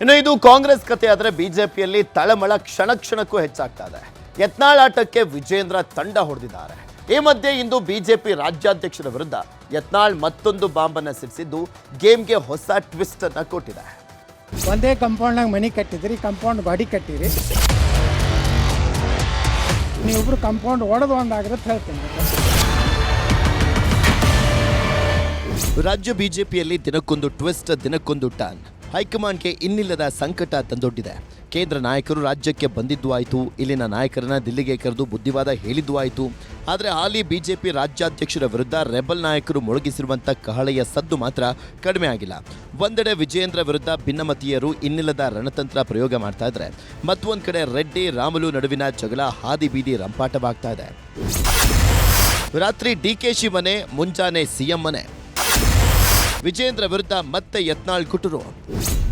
ಇನ್ನು ಇದು ಕಾಂಗ್ರೆಸ್ ಕತೆ ಆದರೆ ಬಿಜೆಪಿಯಲ್ಲಿ ತಳಮಳ ಕ್ಷಣ ಕ್ಷಣಕ್ಕೂ ಹೆಚ್ಚಾಗ್ತಾ ಇದೆ. ಯತ್ನಾಳ್ ಆಟಕ್ಕೆ ವಿಜೇಂದ್ರ ತಂಡ ಹೊಡೆದಿದ್ದಾರೆ. ಈ ಮಧ್ಯೆ ಇಂದು ಬಿಜೆಪಿ ರಾಜ್ಯಾಧ್ಯಕ್ಷರ ವಿರುದ್ಧ ಯತ್ನಾಳ್ ಮತ್ತೊಂದು ಬಾಂಬನ್ನು ಸಿಡಿಸಿದ್ದು ಗೇಮ್ಗೆ ಹೊಸ ಟ್ವಿಸ್ಟ್ ಅನ್ನ ಕೊಟ್ಟಿದೆ. ಒಂದೇ ಕಂಪೌಂಡ್ನಾಗ ಮನೆ ಕಟ್ಟಿದ್ರಿ ಕಂಪೌಂಡ್ ಗಾಡಿ ಕಟ್ಟಿರಿ. ನೀವಿಬ್ರು ಕಂಪೌಂಡ್ ಒಡೆದು ಒಂದಾಗಿರುತ್ತೆ ಹೇಳ್ತೀನಿ. ರಾಜ್ಯ ಬಿಜೆಪಿಯಲ್ಲಿ ದಿನಕ್ಕೊಂದು ಟ್ವಿಸ್ಟ್ ದಿನಕ್ಕೊಂದು ಟರ್ನ್ ಹೈಕಮಾಂಡ್ಗೆ ಇನ್ನಿಲ್ಲದ ಸಂಕಟ ತಂದೊಡ್ಡಿದೆ. ಕೇಂದ್ರ ನಾಯಕರು ರಾಜ್ಯಕ್ಕೆ ಬಂದಿದ್ದು ಆಯಿತು, ಇಲ್ಲಿನ ನಾಯಕರನ್ನ ದಿಲ್ಲಿಗೆ ಕರೆದು ಬುದ್ಧಿವಾದ ಹೇಳಿದ್ದು ಆಯಿತು. ಆದರೆ ಹಾಲಿ ಬಿಜೆಪಿ ರಾಜ್ಯಾಧ್ಯಕ್ಷರ ವಿರುದ್ಧ ರೆಬಲ್ ನಾಯಕರು ಮುಳುಗಿಸಿರುವಂಥ ಕಹಳೆಯ ಸದ್ದು ಮಾತ್ರ ಕಡಿಮೆ ಆಗಿಲ್ಲ. ಒಂದೆಡೆ ವಿಜಯೇಂದ್ರ ವಿರುದ್ಧ ಭಿನ್ನಮತೀಯರು ಇನ್ನಿಲ್ಲದ ರಣತಂತ್ರ ಪ್ರಯೋಗ ಮಾಡ್ತಾ ಇದ್ದಾರೆ ಮತ್ತೊಂದು ಕಡೆ ರೆಡ್ಡಿ, ರಾಮುಲು ನಡುವಿನ ಜಗಳ ಹಾದಿ ಬೀದಿ ರಂಪಾಟವಾಗ್ತಾ ಇದೆ. ರಾತ್ರಿ ಡಿಕೆಶಿ ಮನೆ ಮುಂಜಾನೆ ಸಿಎಂ ಮನೆ. ವಿಜೇಂದ್ರ ವಿರುದ್ಧ ಮತ್ತೆ ಯತ್ನಾಳ್ ಕುಟುರು.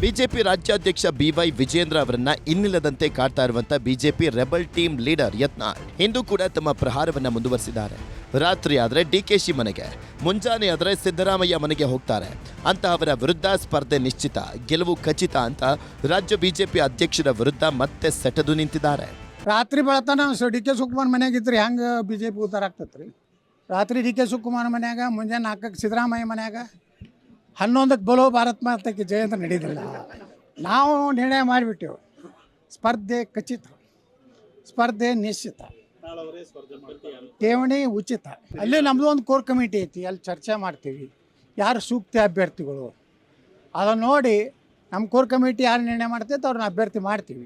ಬಿಜೆಪಿ ರಾಜ್ಯಾಧ್ಯಕ್ಷ ಬಿವೈ ವಿಜೇಂದ್ರ ಅವರನ್ನ ಇನ್ನಿಲ್ಲದಂತೆ ಕಾಡ್ತಾ ಇರುವಂತ BJP rebel team leader Yatnal ಇಂದು ಕೂಡ ತಮ್ಮ ಪ್ರಹಾರವನ್ನ ಮುಂದುವರಿಸಿದ್ದಾರೆ. ರಾತ್ರಿ ಕೆ ಡಿಕೆಶಿ ಮನೆಗೆ, ಮುಂಜಾನೆ ಆದರೆ ಸಿದ್ದರಾಮಯ್ಯ ಮನೆಗೆ ಹೋಗ್ತಾರೆ. ಅಂತಹವರ ವಿರುದ್ಧ ಸ್ಪರ್ಧೆ ನಿಶ್ಚಿತ, ಗೆಲುವು ಖಚಿತ ಅಂತ ರಾಜ್ಯ ಬಿಜೆಪಿ ಅಧ್ಯಕ್ಷರ ವಿರುದ್ಧ ಮತ್ತೆ ಸೆಟದು ನಿಂತಿದ್ದಾರೆ. ರಾತ್ರಿ ಬೆಳತನ ಡಿ ಕೆ ಶಿವಕುಮಾರ್ ಮನ್ಯಾಗ ಇದ್ರೆ ಹೆಂಗೆ ಬಿ ಜೆ ಪಿ ಉದ್ದಾರ ಆಗ್ತೈತೆ ರೀ ರಾತ್ರಿ ಡಿ ಕೆ ಶಿವಕುಮಾರ್ ಮನ್ಯಾಗ, ಮುಂಜಾನೆ ನಾಲ್ಕಕ್ಕೆ ಸಿದ್ದರಾಮಯ್ಯ ಮನ್ಯಾಗ ಹನ್ನೊಂದಕ್ಕೆ ಬಲೋ ಭಾರತ್ ಮಾತಕ್ಕೆ ಜಯಂತ ನಡೀದಿಲ್ಲ ನಾವು ನಿರ್ಣಯ ಮಾಡಿಬಿಟ್ಟೆವು. ಸ್ಪರ್ಧೆ ಖಚಿತ. ಸ್ಪರ್ಧೆ ನಿಶ್ಚಿತ. ಠೇವಣಿ ಉಚಿತ. ಅಲ್ಲಿ ನಮ್ಮದು ಒಂದು ಕೋರ್ ಕಮಿಟಿ ಐತಿ, ಅಲ್ಲಿ ಚರ್ಚೆ ಮಾಡ್ತೀವಿ. ಯಾರು ಸೂಕ್ತ ಅಭ್ಯರ್ಥಿಗಳು? ಅದನ್ನು ನೋಡಿ ನಮ್ಮ ಕೋರ್ ಕಮಿಟಿ ಯಾರು ನಿರ್ಣಯ ಮಾಡ್ತೈತೆ ಅವ್ರನ್ನ ಅಭ್ಯರ್ಥಿ ಮಾಡ್ತೀವಿ.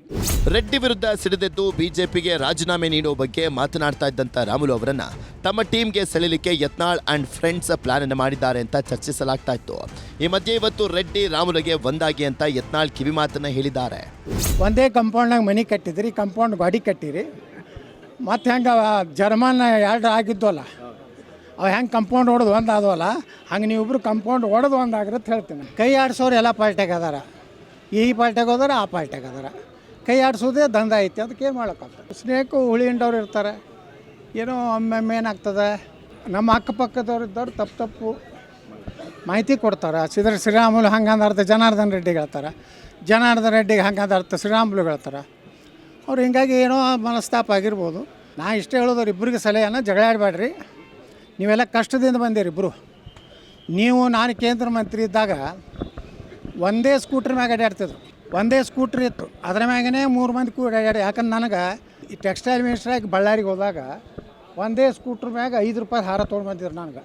ರೆಡ್ಡಿ ವಿರುದ್ಧ ಸಿಡಿದೆದ್ದು ಬಿಜೆಪಿಗೆ ರಾಜೀನಾಮೆ ನೀಡುವ ಬಗ್ಗೆ ಮಾತನಾಡ್ತಾ ಇದ್ದಂಥ ರಾಮುಲು ಅವರನ್ನ ತಮ್ಮ ಟೀಮ್ಗೆ ಸೆಳೆಯಲಿಕ್ಕೆ ಯತ್ನಾಳ್ ಅಂಡ್ ಫ್ರೆಂಡ್ಸ್ ಪ್ಲಾನ್ ಅನ್ನು ಮಾಡಿದ್ದಾರೆ ಅಂತ ಚರ್ಚಿಸಲಾಗ್ತಾ ಇತ್ತು. ಈ ಮಧ್ಯೆ ಇವತ್ತು ರೆಡ್ಡಿ ರಾಮುಲುಗೆ ಒಂದಾಗಿ ಅಂತ ಯತ್ನಾಳ್ ಕಿವಿ ಮಾತನ್ನ ಹೇಳಿದ್ದಾರೆ. ಒಂದೇ ಕಂಪೌಂಡ್ನಾಗ ಮನೆ ಕಟ್ಟಿದ್ರಿ ಕಂಪೌಂಡ್ ಗಾಡಿ ಕಟ್ಟಿರಿ. ಮತ್ತು ಹೆಂಗೆ ಜರ್ಮನ್ ಎರಡು ಆಗಿದ್ವಲ್ಲ ಅವು ಹೆಂಗೆ ಕಂಪೌಂಡ್ ಹೊಡೆದು ಒಂದು ಆದವಲ್ಲ ಹಂಗೆ ನೀವಿಬ್ರು ಕಂಪೌಂಡ್ ಹೊಡೆದು ಒಂದು ಆಗಿರುತ್ತೆ ಹೇಳ್ತೀನಿ. ಕೈ ಆಡಿಸೋರು ಎಲ್ಲ ಪಾರ್ಟಿಯಾಗ ಅದಾರ. ಈ ಪಾರ್ಟ್ಯಾಗ ಹೋದ್ರೆ ಆ ಪಾರ್ಟ್ಯಾಗ ಹೋದ್ರೆ. ಕೈ ಆಡಿಸೋದೇ ದಂಧ ಐತಿ, ಅದಕ್ಕೆ ಏನು ಮಾಡೋಕ್ಕಾಗ್ತದೆ ಸ್ನೇಹಕ್ಕೂ ಹುಳಿ ಹಿಂಡವ್ರು ಇರ್ತಾರೆ. ಏನೋ ಒಮ್ಮೊಮ್ಮೆ ಏನಾಗ್ತದೆ? ನಮ್ಮ ಅಕ್ಕಪಕ್ಕದವ್ರು ಇದ್ದವ್ರು ತಪ್ಪು ತಪ್ಪು ಮಾಹಿತಿ ಕೊಡ್ತಾರೆ. ಸಿದ್ರ ಶ್ರೀರಾಮುಲು ಹಂಗೆ ಅಂದರ್ಥ ಜನಾರ್ದನ್ ರೆಡ್ಡಿಗೆ ಹೇಳ್ತಾರೆ. ಜನಾರ್ದನ್ ರೆಡ್ಡಿಗೆ ಹಂಗೆ ಅಂದರ್ಥ ಶ್ರೀರಾಮುಲು ಹೇಳ್ತಾರೆ. ಅವ್ರು ಹಿಂಗಾಗಿ ಏನೋ ಮನಸ್ತಾಪ ಆಗಿರ್ಬೋದು. ನಾ ಇಷ್ಟೇ ಹೇಳೋದವ್ರು ಇಬ್ಬರಿಗೆ ಸಲಹೆಯನ್ನು ಜಗಳ ಆಡಬೇಡ್ರಿ. ನೀವೆಲ್ಲ ಕಷ್ಟದಿಂದ ಬಂದಿರಿ ಇಬ್ಬರು ನೀವು ನಾನು ಕೇಂದ್ರ ಮಂತ್ರಿ ಇದ್ದಾಗ ಒಂದೇ ಸ್ಕೂಟ್ರ್ ಮ್ಯಾಗ ಅಡ್ಯಾಡ್ತಿದ್ರು. ಒಂದೇ ಸ್ಕೂಟ್ರ್ ಇತ್ತು. ಅದ್ರ ಮ್ಯಾಗನೇ ಮೂರು ಮಂದಿ ಕೂಡ ಯಾಕಂದ್ರೆ ನನಗೆ ಈ ಟೆಕ್ಸ್ಟೈಲ್ ಮಿನಿಸ್ಟರ್ ಆಗಿ ಬಳ್ಳಾರಿಗೆ ಹೋದಾಗ ಒಂದೇ ಸ್ಕೂಟ್ರ್ ಮ್ಯಾಗ ಐದು ರೂಪಾಯಿ ಹಾರ ತೊಗೊಂಡು ಬಂದಿದ್ರು ನನಗೆ.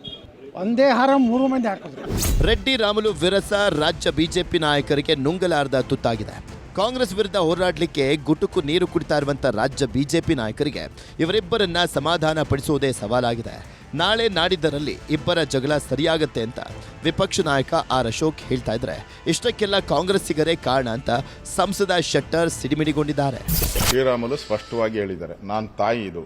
ಒಂದೇ ಹಾರ ಮೂರು ಮಂದಿ ಹಾಕಿದ್ರು. ರೆಡ್ಡಿ ರಾಮುಲು ವಿರಸ ರಾಜ್ಯ ಬಿಜೆಪಿ ನಾಯಕರಿಗೆ ನುಂಗಲಾರದ ತುತ್ತಾಗಿದೆ. ಕಾಂಗ್ರೆಸ್ ವಿರುದ್ಧ ಹೋರಾಡಲಿಕ್ಕೆ ಗುಟುಕು ನೀರು ಕುಡಿತಾ ಇರುವಂಥ ರಾಜ್ಯ ಬಿಜೆಪಿ ನಾಯಕರಿಗೆ ಇವರಿಬ್ಬರನ್ನ ಸಮಾಧಾನ ಪಡಿಸುವುದೇ ಸವಾಲಾಗಿದೆ. ನಾಳೆ ನಾಡಿದ್ದರಲ್ಲಿ ಇಬ್ಬರ ಜಗಳ ಸರಿಯಾಗತ್ತೆ ಅಂತ ವಿಪಕ್ಷ ನಾಯಕ ಆರ್ ಅಶೋಕ್ ಹೇಳ್ತಾ ಇದ್ರೆ. ಇಷ್ಟಕ್ಕೆಲ್ಲ ಕಾಂಗ್ರೆಸ್ಸಿಗರೇ ಕಾರಣ ಅಂತ ಸಂಸದ ಶೆಟ್ಟರ್ ಸಿಡಿಮಿಡಿಗೊಂಡಿದ್ದಾರೆ. ಶ್ರೀರಾಮುಲು ಸ್ಪಷ್ಟವಾಗಿ ಹೇಳಿದ್ದಾರೆ. ನಾನು ತಾಯಿ ಇದು.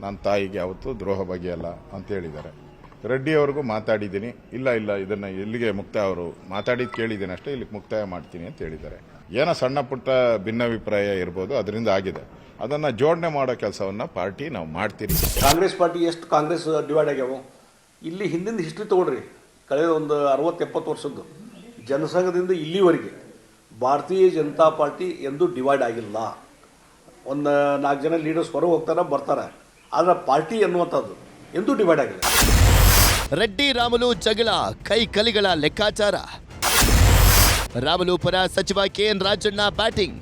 ನನ್ನ ತಾಯಿಗೆ ಯಾವತ್ತೂ ದ್ರೋಹ ಬಗೆಯಲ್ಲ ಅಂತ ಹೇಳಿದ್ದಾರೆ. ರೆಡ್ಡಿ ಅವ್ರಿಗೂ ಮಾತಾಡಿದ್ದೀನಿ. ಇಲ್ಲ ಇಲ್ಲ, ಇದನ್ನು ಇಲ್ಲಿಗೆ ಮುಕ್ತಾಯ ಅವರು ಮಾತಾಡಿದ್ದು ಕೇಳಿದ್ದೀನಿ ಅಷ್ಟೇ, ಇಲ್ಲಿಗೆ ಮುಕ್ತಾಯ ಮಾಡ್ತೀನಿ ಅಂತ ಹೇಳಿದ್ದಾರೆ. ಏನೋ ಸಣ್ಣ ಪುಟ್ಟ ಭಿನ್ನಾಭಿಪ್ರಾಯ ಇರ್ಬೋದು, ಅದರಿಂದ ಆಗಿದೆ. ಅದನ್ನ ಜೋಡಣೆ ಮಾಡೋ ಕೆಲಸವನ್ನ ಪಾರ್ಟಿ ನಾವು ಮಾಡ್ತೀರಿ. ಕಾಂಗ್ರೆಸ್ ಪಾರ್ಟಿ ಎಷ್ಟು ಕಾಂಗ್ರೆಸ್ ಡಿವೈಡ್ ಆಗ್ಯಾವ? ಇಲ್ಲಿ ಹಿಂದಿನ ಹಿಸ್ಟ್ರಿ ತಗೊಳ್ರಿ ಕಳೆದ ಒಂದು ಅರವತ್ತು ಎಪ್ಪತ್ತು ವರ್ಷದ್ದು. ಜನಸಂಘದಿಂದ ಇಲ್ಲಿವರೆಗೆ ಭಾರತೀಯ ಜನತಾ ಪಾರ್ಟಿ ಎಂದೂ ಡಿವೈಡ್ ಆಗಿಲ್ಲ. ಒಂದು ನಾಲ್ಕು ಜನ ಲೀಡರ್ಸ್ ಹೊರಗೆ ಹೋಗ್ತಾರೆ, ಬರ್ತಾರೆ. ಆದರೆ ಪಾರ್ಟಿ ಎನ್ನುವಂಥದ್ದು ಎಂದೂ ಡಿವೈಡ್ ಆಗಿಲ್ಲ. ರೆಡ್ಡಿ, ರಾಮುಲು, ಜಗಳ, ಕೈ ಕಲಿಗಳ ಲೆಕ್ಕಾಚಾರ. ರಾಮುಲು ಪರ ಸಚಿವ K N Rajanna batting.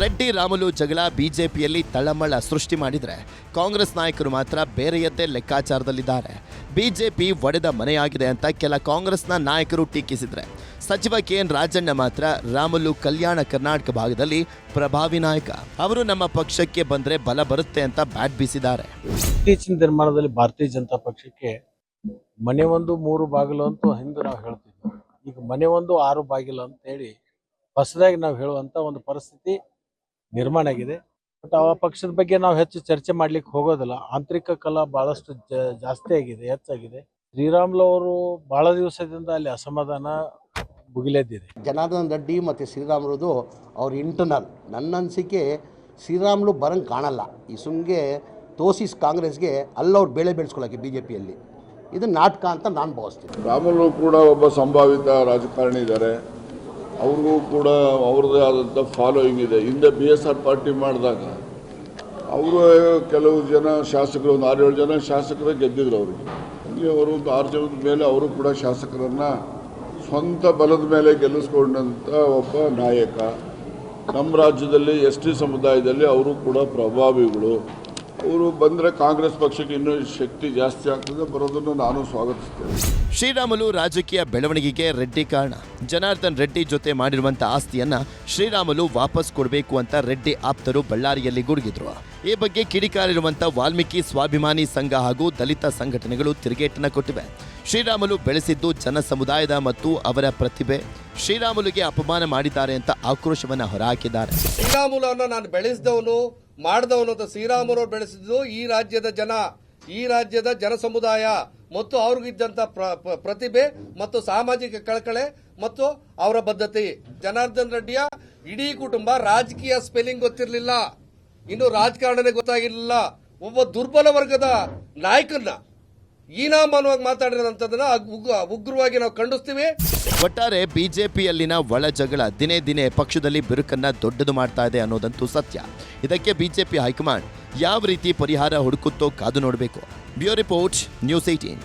Reddy, Ramulu ಜಗಳ ಬಿಜೆಪಿಯಲ್ಲಿ ತಳಮಳ ಸೃಷ್ಟಿ ಮಾಡಿದರೆ ಕಾಂಗ್ರೆಸ್ ನಾಯಕರು ಮಾತ್ರ ಬೇರೆಯದ್ದೇ ಲೆಕ್ಕಾಚಾರದಲ್ಲಿದ್ದಾರೆ. ಬಿಜೆಪಿ ಒಡೆದ ಮನೆಯಾಗಿದೆ ಅಂತ ಕೆಲ ಕಾಂಗ್ರೆಸ್ನ ನಾಯಕರು ಟೀಕಿಸಿದ್ರೆ. ಸಚಿವ ಕೆಎನ್ ರಾಜಣ್ಣ ಮಾತ್ರ ರಾಮುಲು ಕಲ್ಯಾಣ ಕರ್ನಾಟಕ ಭಾಗದಲ್ಲಿ ಪ್ರಭಾವಿ ನಾಯಕ. ಅವರು ನಮ್ಮ ಪಕ್ಷಕ್ಕೆ ಬಂದ್ರೆ ಬಲ ಬರುತ್ತೆ ಅಂತ ಬ್ಯಾಟ್ ಬೀಸಿದ್ದಾರೆ. ಇತ್ತೀಚಿನ ದಿನಮಾನದಲ್ಲಿ ಭಾರತೀಯ ಜನತಾ ಪಕ್ಷಕ್ಕೆ ಮನೆ ಒಂದು ಮೂರು ಬಾಗಿಲು ಅಂತೂ ಹಿಂದೆ ನಾವು ಹೇಳ್ತಿದ್ವಿ ಈಗ ಮನೆ ಒಂದು ಆರು ಬಾಗಿಲು ಅಂತ ಹೇಳಿ ಹೊಸದಾಗಿ ನಾವು ಹೇಳುವಂತ ಒಂದು ಪರಿಸ್ಥಿತಿ ನಿರ್ಮಾಣ ಆಗಿದೆ. ಬಟ್ ಆ ಪಕ್ಷದ ಬಗ್ಗೆ ನಾವು ಹೆಚ್ಚು ಚರ್ಚೆ ಮಾಡ್ಲಿಕ್ಕೆ ಹೋಗೋದಿಲ್ಲ. ಆಂತರಿಕ ಕಲಾ ಬಹಳಷ್ಟು ಜಾಸ್ತಿ ಆಗಿದೆ, ಹೆಚ್ಚಾಗಿದೆ. ಶ್ರೀರಾಮ್ಲು ಅವರು ಬಹಳ ದಿವಸದಿಂದ ಅಲ್ಲಿ ಅಸಮಾಧಾನ ಭುಗಿಲೆದ್ದಿದೆ. ಜನಾರ್ದನ್ ರೆಡ್ಡಿ ಮತ್ತು ಶ್ರೀರಾಮುಲುದು ಅವ್ರ ಇಂಟರ್ನಲ್ ನನ್ನ ಅನಿಸಿಕೆ ಶ್ರೀರಾಮ್ಲು ಬರಂಗೆ ಕಾಣಲ್ಲ. ಈ ಸುಮ್ಗೆ ತೋಸಿಸ್ ಕಾಂಗ್ರೆಸ್ಗೆ ಅಲ್ಲವ್ರು ಬೆಳೆ ಬೆಳೆಸ್ಕೊಳ್ಳೋಕೆ ಬಿ ಜೆ ಪಿಯಲ್ಲಿ ಇದು ನಾಟಕ ಅಂತ ನಾನು ಭಾವಿಸ್ತೀನಿ. ರಾಮಲು ಕೂಡ ಒಬ್ಬ ಸಂಭಾವಿತ ರಾಜಕಾರಣಿ ಇದ್ದಾರೆ ಅವ್ರಿಗೂ ಕೂಡ ಅವ್ರದ್ದೇ ಆದಂಥ ಫಾಲೋಯಿಂಗ್ ಇದೆ. ಹಿಂದೆ ಬಿ ಎಸ್ ಆರ್ ಪಾರ್ಟಿ ಮಾಡಿದಾಗ ಅವರು ಕೆಲವು ಜನ ಶಾಸಕರು, ಒಂದು ಆರೇಳು ಜನ ಶಾಸಕರೇ ಗೆದ್ದಿದ್ರು ಅವರಿಗೆ. ಹಂಗೆ ಅವರು ಒಂದು ಆರು ಜನದ ಮೇಲೆ ಅವರು ಕೂಡ ಶಾಸಕರನ್ನು ಸ್ವಂತ ಬಲದ ಮೇಲೆ ಗೆಲ್ಲಿಸ್ಕೊಂಡಂಥ ಒಬ್ಬ ನಾಯಕ. ನಮ್ಮ ರಾಜ್ಯದಲ್ಲಿ ಎಸ್ ಟಿ ಸಮುದಾಯದಲ್ಲಿ ಅವರು ಕೂಡ ಪ್ರಭಾವಿಗಳು. ಅವರು ಬಂದರೆ ಕಾಂಗ್ರೆಸ್ ಪಕ್ಷಕ್ಕೆ ಇನ್ನೂ ಶಕ್ತಿ ಜಾಸ್ತಿ ಆಗ್ತದೆ ಬರೋದನ್ನು ನಾನು ಸ್ವಾಗತಿಸ್ತೇನೆ. ಶ್ರೀರಾಮುಲು ರಾಜಕೀಯ ಬೆಳವಣಿಗೆಗೆ ರೆಡ್ಡಿ ಕಾರಣ. ಜನಾರ್ದನ್ ರೆಡ್ಡಿ ಜೊತೆ ಮಾಡಿರುವಂತ ಆಸ್ತಿಯನ್ನ ಶ್ರೀರಾಮುಲು ವಾಪಸ್ ಕೊಡಬೇಕು ಅಂತ ರೆಡ್ಡಿ ಆಪ್ತರು ಬಳ್ಳಾರಿಯಲ್ಲಿ ಗುಡುಗಿದ್ರು. ಈ ಬಗ್ಗೆ ಕಿಡಿಕಾರಿರುವಂತ ವಾಲ್ಮೀಕಿ ಸ್ವಾಭಿಮಾನಿ ಸಂಘ ಹಾಗೂ ದಲಿತ ಸಂಘಟನೆಗಳು ತಿರುಗೇಟನ್ನ ಕೊಟ್ಟಿವೆ. ಶ್ರೀರಾಮುಲು ಬೆಳೆಸಿದ್ದು ಜನ ಸಮುದಾಯದ ಮತ್ತು ಅವರ ಪ್ರತಿಭೆ. ಶ್ರೀರಾಮುಲುಗೆ ಅಪಮಾನ ಮಾಡಿದ್ದಾರೆ ಅಂತ ಆಕ್ರೋಶವನ್ನ ಹೊರಹಾಕಿದ್ದಾರೆ. ಶ್ರೀರಾಮುಲನ್ನು ನಾನು ಬೆಳೆಸಿದವನು ಮಾಡಿದವನು ಅಂತ ಶ್ರೀರಾಮರು ಬೆಳೆಸಿದ್ದು ಈ ರಾಜ್ಯದ ಜನ, ಈ ರಾಜ್ಯದ ಜನ ಸಮುದಾಯ ಮತ್ತು ಪ್ರ- ಪ್ರತಿಭೆ ಮತ್ತು ಸಾಮಾಜಿಕ ಕಳಕಳೆ ಮತ್ತು ಅವರ ಬದ್ಧತೆ. ಜನಾರ್ದನ್ ರೆಡ್ಡಿಯ ಇಡೀ ಕುಟುಂಬ ರಾಜಕೀಯ ಸ್ಪೆಲ್ಲಿಂಗ್ ಗೊತ್ತಿರಲಿಲ್ಲ. ಇನ್ನು ರಾಜಕಾರಣನೇ ಗೊತ್ತಾಗಿರಲಿಲ್ಲ. ಒಬ್ಬ ದುರ್ಬಲ ವರ್ಗದ ನಾಯಕನ್ನ ಈನಾಮಾನವಾಗಿ ಮಾತಾಡಿರೋಂಥದ್ದನ್ನ ಉಗ್ರ- ಉಗ್ರವಾಗಿ ನಾವು ಖಂಡಿಸ್ತೀವಿ. ಒಟ್ಟಾರೆ ಬಿಜೆಪಿಯಲ್ಲಿನ ಒಳ ಜಗಳ ದಿನೇ ದಿನೇ ಪಕ್ಷದಲ್ಲಿ ಬಿರುಕನ್ನ ದೊಡ್ಡದು ಮಾಡ್ತಾ ಇದೆ ಅನ್ನೋದಂತೂ ಸತ್ಯ. ಇದಕ್ಕೆ ಬಿಜೆಪಿ ಹೈಕಮಾಂಡ್ ಯಾವ ರೀತಿ ಪರಿಹಾರ ಹುಡುಕುತ್ತೋ ಕಾದು ನೋಡಬೇಕು. Bureau report, news eighteen